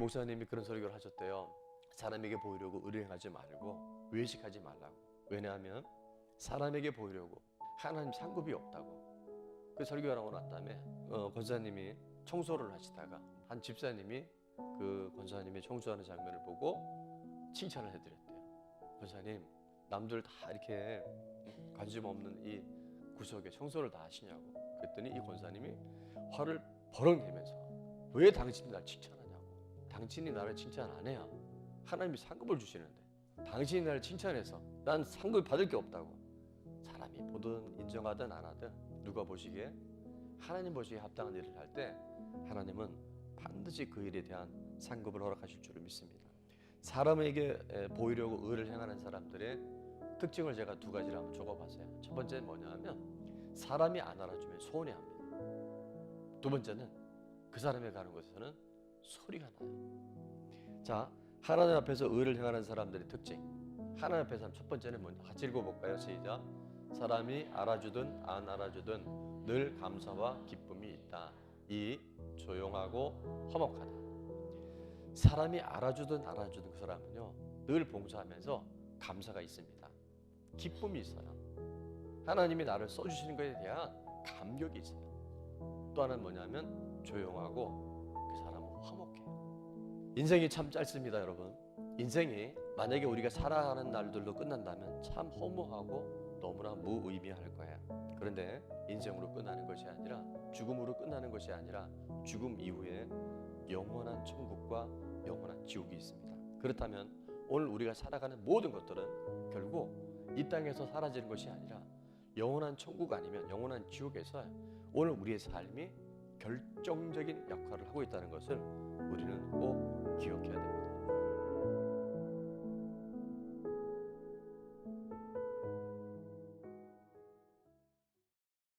목사님이 그런 설교를 하셨대요. 사람에게 보이려고 의뢰하지 말고 외식하지 말라고. 왜냐하면 사람에게 보이려고 하나님 상급이 없다고. 그 설교를 하고 난 다음에 어, 권사님이 청소를 하시다가 한 집사님이 그 권사님이 청소하는 장면을 보고 칭찬을 해드렸대요. 권사님 남들 다 이렇게 관심 없는 이 구석에 청소를 다 하시냐고. 그랬더니 이 권사님이 화를 버럭 내면서 왜 당신이 날 칭찬하냐고. 당신이 나를 칭찬 안 해야 하나님이 상급을 주시는데 당신이 나를 칭찬해서 난 상급 받을 게 없다고. 사람이 보든 인정하든 안 하든 누가 보시기에 하나님 보시기에 합당한 일을 할 때 하나님은 반드시 그 일에 대한 상급을 허락하실 줄을 믿습니다. 사람에게 에, 보이려고 의를 행하는 사람들의 특징을 제가 두 가지를 한번 적어봤어요. 첫 번째는 뭐냐면 사람이 안 알아주면 소원해합니다. 두 번째는 그 사람이 가는 곳에서는 소리가 나요. 자, 하나님 앞에서 의를 행하는 사람들의 특징. 하나님 앞에서 첫 번째는 뭔지 같이 읽어볼까요? 시작. 사람이 알아주든 안 알아주든 늘 감사와 기쁨이 있다. 이 조용하고 화목하다. 사람이 알아주든 알아주든 그 사람은요 늘 봉사하면서 감사가 있습니다. 기쁨이 있어요. 하나님이 나를 써주시는 것에 대한 감격이 있어요. 또 하나는 뭐냐면 조용하고 화목해요. 인생이 참 짧습니다, 여러분. 인생이 만약에 우리가 살아가는 날들로 끝난다면 참 허무하고 너무나 무의미할 거예요. 그런데 인생으로 끝나는 것이 아니라 죽음으로 끝나는 것이 아니라 죽음 이후에 영원한 천국과 영원한 지옥이 있습니다. 그렇다면 오늘 우리가 살아가는 모든 것들은 결국 이 땅에서 사라지는 것이 아니라 영원한 천국 아니면 영원한 지옥에서 오늘 우리의 삶이 결정적인 역할을 하고 있다는 것을 우리는 꼭 기억해야 됩니다.